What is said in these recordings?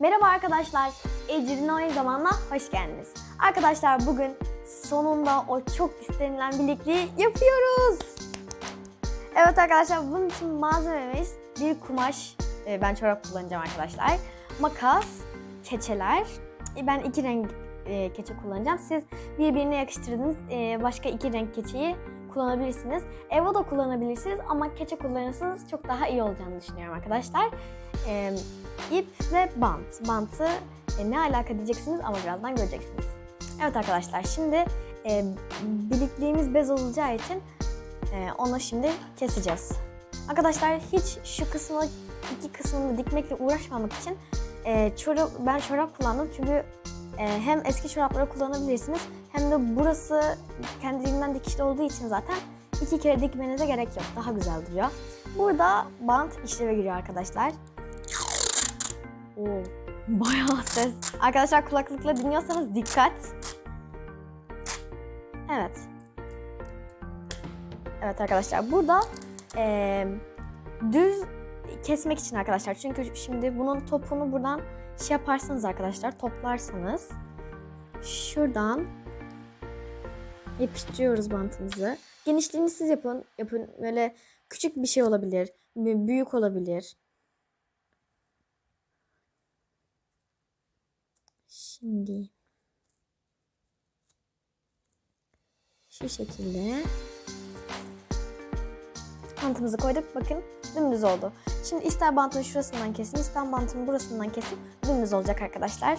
Merhaba arkadaşlar, Ecrin Oyun Zamanla hoş geldiniz. Arkadaşlar bugün sonunda o çok istenilen birlikteyi yapıyoruz. Evet arkadaşlar bunun için malzememiz bir kumaş, e, ben çorap kullanacağım arkadaşlar. Makas, keçeler, E, ben iki renk e, keçe kullanacağım. Siz birbirine yakıştırdığınız e, başka iki renk keçeyi kullanabilirsiniz. Eva da kullanabilirsiniz ama keçe kullanırsanız çok daha iyi olacağını düşünüyorum arkadaşlar. E, ip ve bant. Bantı e, ne alaka diyeceksiniz ama birazdan göreceksiniz. Evet arkadaşlar şimdi e, biriktiğimiz bez olacağı için e, onu şimdi keseceğiz. Arkadaşlar hiç şu kısmı iki kısmını dikmekle uğraşmamak için e, çorap, ben çorap kullandım çünkü e, hem eski çorapları kullanabilirsiniz hem de burası kendiliğinden dikişli olduğu için zaten iki kere dikmenize gerek yok. Daha güzel duruyor. Burada bant işleve giriyor arkadaşlar. Oo, bayağı ses. Arkadaşlar kulaklıkla dinliyorsanız dikkat. Evet. Evet arkadaşlar burada eee, düz kesmek için arkadaşlar. Çünkü şimdi bunun topunu buradan şey yaparsanız arkadaşlar toplarsanız şuradan yapıştırıyoruz bantımızı. Genişliğini siz yapın. Yapın böyle küçük bir şey olabilir, büyük olabilir. Şimdi şu şekilde bantımızı koyduk. Bakın dümdüz oldu. Şimdi ister bantın şurasından kesin, ister bantın burasından kesin dümdüz olacak arkadaşlar.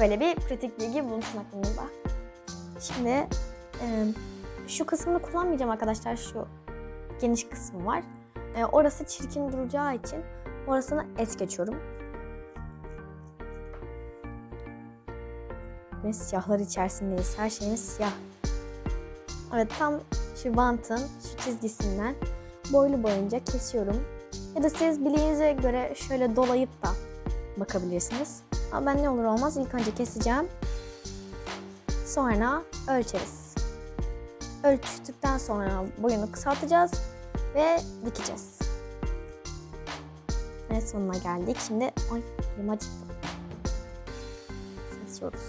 Böyle bir pratik bilgi bulunsun aklınızda. Şimdi e, şu kısmını kullanmayacağım arkadaşlar. Şu geniş kısmı var. E, orası çirkin duracağı için orasını es geçiyorum. Ve siyahlar içerisindeyiz. Her şeyimiz siyah. Evet tam şu bantın şu çizgisinden boylu boyunca kesiyorum. Ya da siz bileğinize göre şöyle dolayıp da bakabilirsiniz. Ama ben ne olur olmaz ilk önce keseceğim. Sonra ölçeriz. Ölçtükten sonra boyunu kısaltacağız ve dikeceğiz. Ve sonuna geldik. Şimdi ay elim acıttı. Kesiyoruz.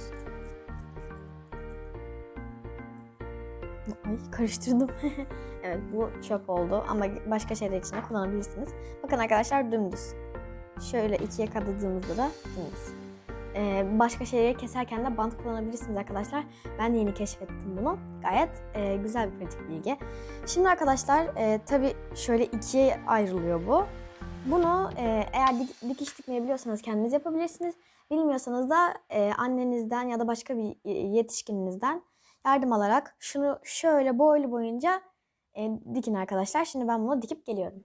Ay karıştırdım. evet bu çöp oldu ama başka şeyler için de kullanabilirsiniz. Bakın arkadaşlar dümdüz. Şöyle ikiye katladığımızda da dümdüz. Ee, başka şeyleri keserken de bant kullanabilirsiniz arkadaşlar. Ben de yeni keşfettim bunu. Gayet e, güzel bir pratik bilgi. Şimdi arkadaşlar e, tabii şöyle ikiye ayrılıyor bu. Bunu e, eğer dik, dikiş dikmeyi biliyorsanız kendiniz yapabilirsiniz. Bilmiyorsanız da e, annenizden ya da başka bir e, yetişkininizden yardım alarak şunu şöyle boylu boyunca e, dikin arkadaşlar. Şimdi ben bunu dikip geliyorum.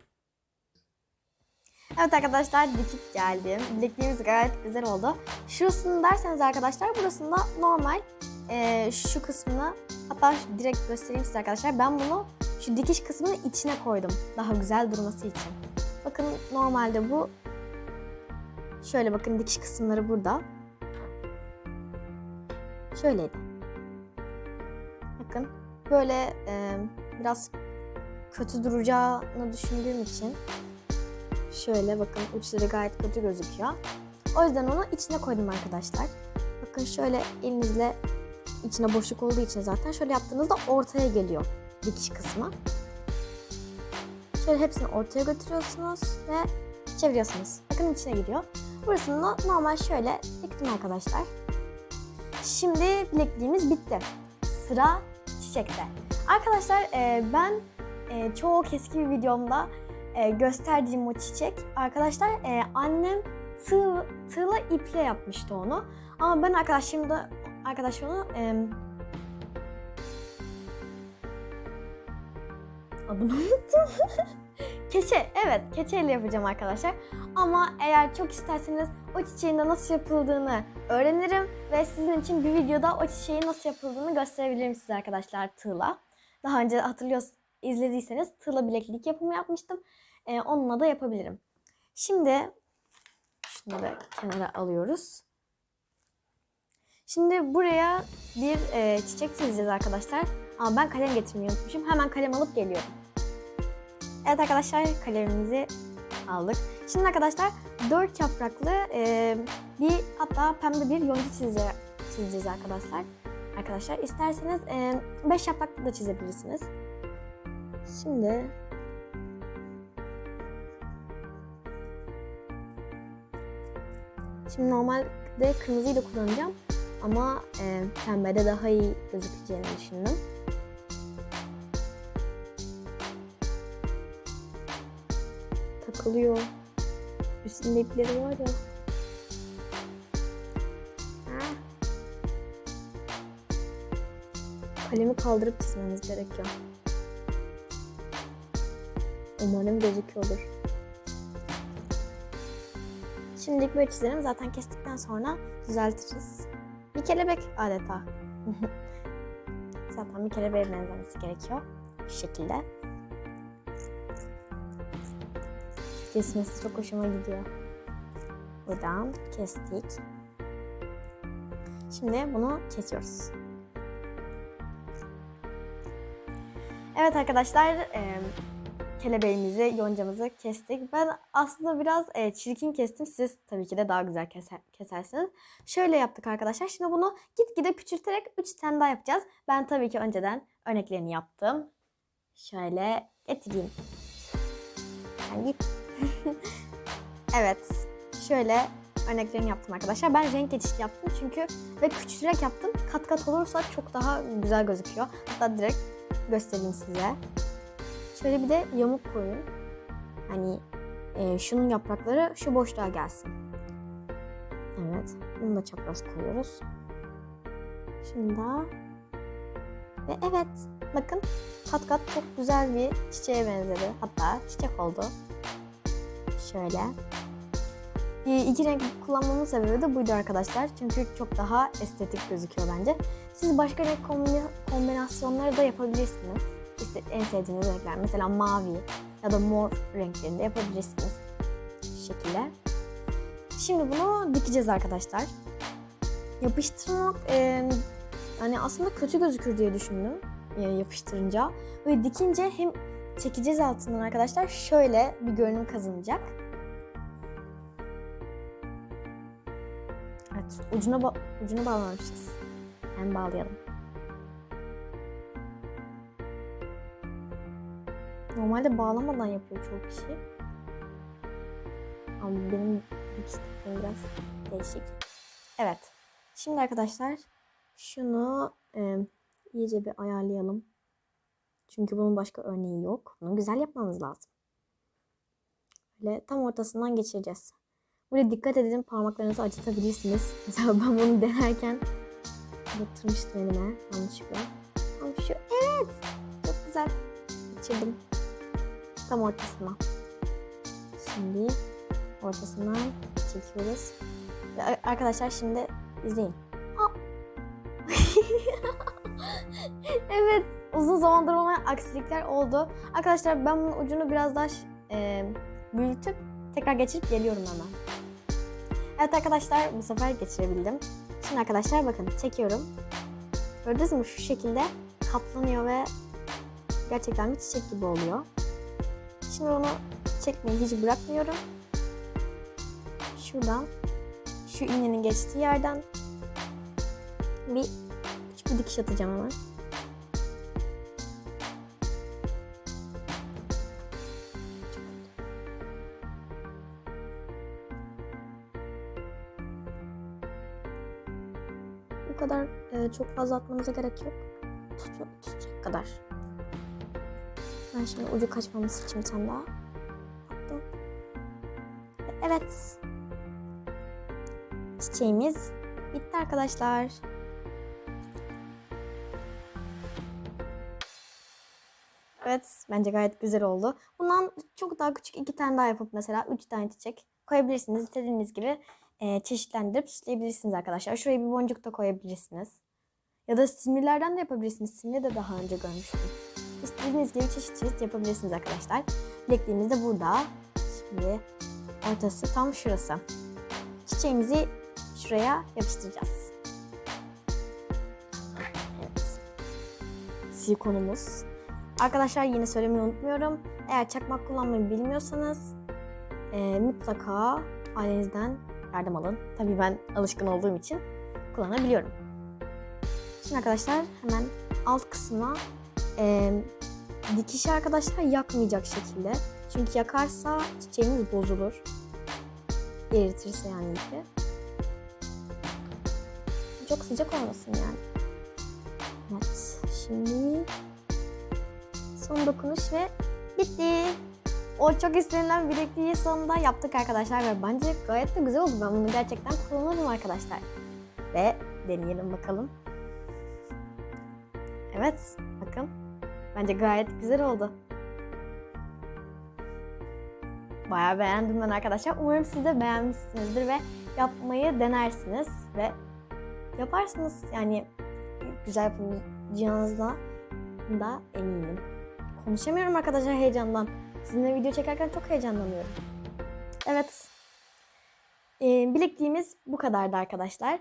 Evet arkadaşlar dikip geldim. Bilekliğimiz gayet güzel oldu. Şurasını derseniz arkadaşlar burasında normal e, şu kısmını hatta direkt göstereyim size arkadaşlar. Ben bunu şu dikiş kısmının içine koydum. Daha güzel durması için. Bakın normalde bu şöyle bakın dikiş kısımları burada. Şöyleydi. Bakın böyle e, biraz kötü duracağını düşündüğüm için şöyle bakın uçları gayet kötü gözüküyor. O yüzden onu içine koydum arkadaşlar. Bakın şöyle elinizle içine boşluk olduğu için zaten şöyle yaptığınızda ortaya geliyor dikiş kısmı. Şöyle hepsini ortaya götürüyorsunuz ve çeviriyorsunuz. Bakın içine giriyor. Burasını da normal şöyle diktim arkadaşlar. Şimdi bilekliğimiz bitti. Sıra çiçekte. Arkadaşlar e, ben e, çok eski bir videomda e, gösterdiğim o çiçek arkadaşlar e, annem tığ, tığla iple yapmıştı onu. Ama ben arkadaşım da arkadaş onu e, adını unuttum. keçe, evet keçeyle yapacağım arkadaşlar. Ama eğer çok isterseniz o çiçeğin de nasıl yapıldığını öğrenirim ve sizin için bir videoda o çiçeğin nasıl yapıldığını gösterebilirim size arkadaşlar tığla. Daha önce hatırlıyorsunuz izlediyseniz tığla bileklik yapımı yapmıştım. Ee, onunla da yapabilirim. Şimdi şunları kenara alıyoruz. Şimdi buraya bir e, çiçek çizeceğiz arkadaşlar. Ama ben kalem getirmeyi unutmuşum. Hemen kalem alıp geliyorum. Evet arkadaşlar kalemimizi aldık. Şimdi arkadaşlar dört yapraklı e, bir hatta pembe bir yonca çizeceğiz, çizeceğiz arkadaşlar. Arkadaşlar isterseniz 5 yapraklı da çizebilirsiniz. Şimdi Şimdi normalde kırmızıyı da kullanacağım ama e, pembede daha iyi gözükeceğini düşündüm. Takılıyor. Üstünde ipleri var ya. Kalemi kaldırıp çizmemiz gerekiyor. Umarım gözüküyordur. Şimdilik böyle çizelim. Zaten kestikten sonra düzeltiriz. Bir kelebek adeta. Zaten bir kelebeğe benzemesi gerekiyor. Şu şekilde. Kesmesi çok hoşuma gidiyor. Buradan kestik. Şimdi bunu kesiyoruz. Evet arkadaşlar, e, kelebeğimizi, yoncamızı kestik. Ben aslında biraz e, çirkin kestim. Siz tabii ki de daha güzel keser, kesersiniz. Şöyle yaptık arkadaşlar. Şimdi bunu gitgide küçülterek 3 tane daha yapacağız. Ben tabii ki önceden örneklerini yaptım. Şöyle getireyim. Git. evet. Şöyle örneklerini yaptım arkadaşlar. Ben renk geçişi yaptım çünkü ve küçülerek yaptım. Kat kat olursa çok daha güzel gözüküyor. Hatta direkt göstereyim size. Şöyle bir de yamuk koyun. Hani e, şunun yaprakları şu boşluğa gelsin. Evet. Bunu da çapraz koyuyoruz. Şimdi daha. Ve evet. Bakın kat kat çok güzel bir çiçeğe benzedi. Hatta çiçek oldu. Şöyle. E, iki renk kullanmamın sebebi de buydu arkadaşlar. Çünkü çok daha estetik gözüküyor bence. Siz başka renk kombinasyonları da yapabilirsiniz işte en sevdiğiniz renkler. Mesela mavi ya da mor renklerinde yapabilirsiniz. Şu şekilde. Şimdi bunu dikeceğiz arkadaşlar. Yapıştırmak e, hani aslında kötü gözükür diye düşündüm e, yapıştırınca. Ve dikince hem çekeceğiz altından arkadaşlar şöyle bir görünüm kazanacak. Evet ucuna, ba- ucuna bağlamışız. Hem bağlayalım. Normalde bağlamadan yapıyor çoğu kişi. Ama benim dikiş tekniğim biraz değişik. Evet. Şimdi arkadaşlar şunu e, iyice bir ayarlayalım. Çünkü bunun başka örneği yok. Bunu güzel yapmamız lazım. Böyle tam ortasından geçireceğiz. Burada dikkat edin parmaklarınızı acıtabilirsiniz. Mesela ben bunu denerken batırmıştım elime yanlışlıkla. Tam şu evet çok güzel geçirdim tam ortasına. Şimdi ortasından çekiyoruz. Ve arkadaşlar şimdi izleyin. evet uzun zamandır olmayan aksilikler oldu. Arkadaşlar ben bunun ucunu biraz daha e, büyütüp tekrar geçirip geliyorum hemen. Evet arkadaşlar bu sefer geçirebildim. Şimdi arkadaşlar bakın çekiyorum. Gördünüz mü şu şekilde katlanıyor ve gerçekten bir çiçek gibi oluyor. Şimdi onu çekmeyi hiç bırakmıyorum. Şuradan şu iğnenin geçtiği yerden bir bir dikiş atacağım hemen. Kadar e, çok fazla atmanıza gerek yok. Tut, tutacak kadar. Ben şimdi ucu kaçmaması için bir tane daha attım. Evet. Çiçeğimiz bitti arkadaşlar. Evet, bence gayet güzel oldu. Bundan çok daha küçük iki tane daha yapıp mesela üç tane çiçek koyabilirsiniz. İstediğiniz gibi e, çeşitlendirip süsleyebilirsiniz arkadaşlar. Şuraya bir boncuk da koyabilirsiniz. Ya da simlilerden de yapabilirsiniz. Simli de daha önce görmüştüm. İstediğiniz gibi çeşit çeşit yapabilirsiniz arkadaşlar. Bilekliğimiz de burada. Şimdi ortası tam şurası. Çiçeğimizi şuraya yapıştıracağız. Evet. Silikonumuz. Arkadaşlar yine söylemeyi unutmuyorum. Eğer çakmak kullanmayı bilmiyorsanız e, mutlaka ailenizden yardım alın. Tabii ben alışkın olduğum için kullanabiliyorum. Şimdi arkadaşlar hemen alt kısmına e, dikişi arkadaşlar yakmayacak şekilde. Çünkü yakarsa çiçeğimiz bozulur. Eritirse yani ipi. Çok sıcak olmasın yani. Evet. Şimdi son dokunuş ve bitti. O çok istenilen bilekliği sonunda yaptık arkadaşlar ve bence gayet de güzel oldu. Ben bunu gerçekten kullanırım arkadaşlar. Ve deneyelim bakalım. Evet, bakın. Bence gayet güzel oldu. Bayağı beğendim ben arkadaşlar. Umarım siz de beğenmişsinizdir ve yapmayı denersiniz ve yaparsınız. Yani güzel yapacağınızda da eminim. Konuşamıyorum arkadaşlar heyecandan. Sizinle video çekerken çok heyecanlanıyorum. Evet. Ee, bilekliğimiz bu kadardı arkadaşlar.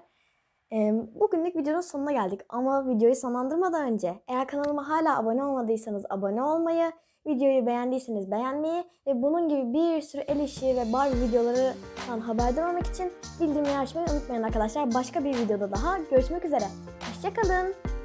Ee, bugünlük videonun sonuna geldik. Ama videoyu sonlandırmadan önce eğer kanalıma hala abone olmadıysanız abone olmayı, videoyu beğendiyseniz beğenmeyi ve bunun gibi bir sürü el işi ve Barbie videolarından haberdar olmak için bildirimleri açmayı unutmayın arkadaşlar. Başka bir videoda daha görüşmek üzere. Hoşçakalın.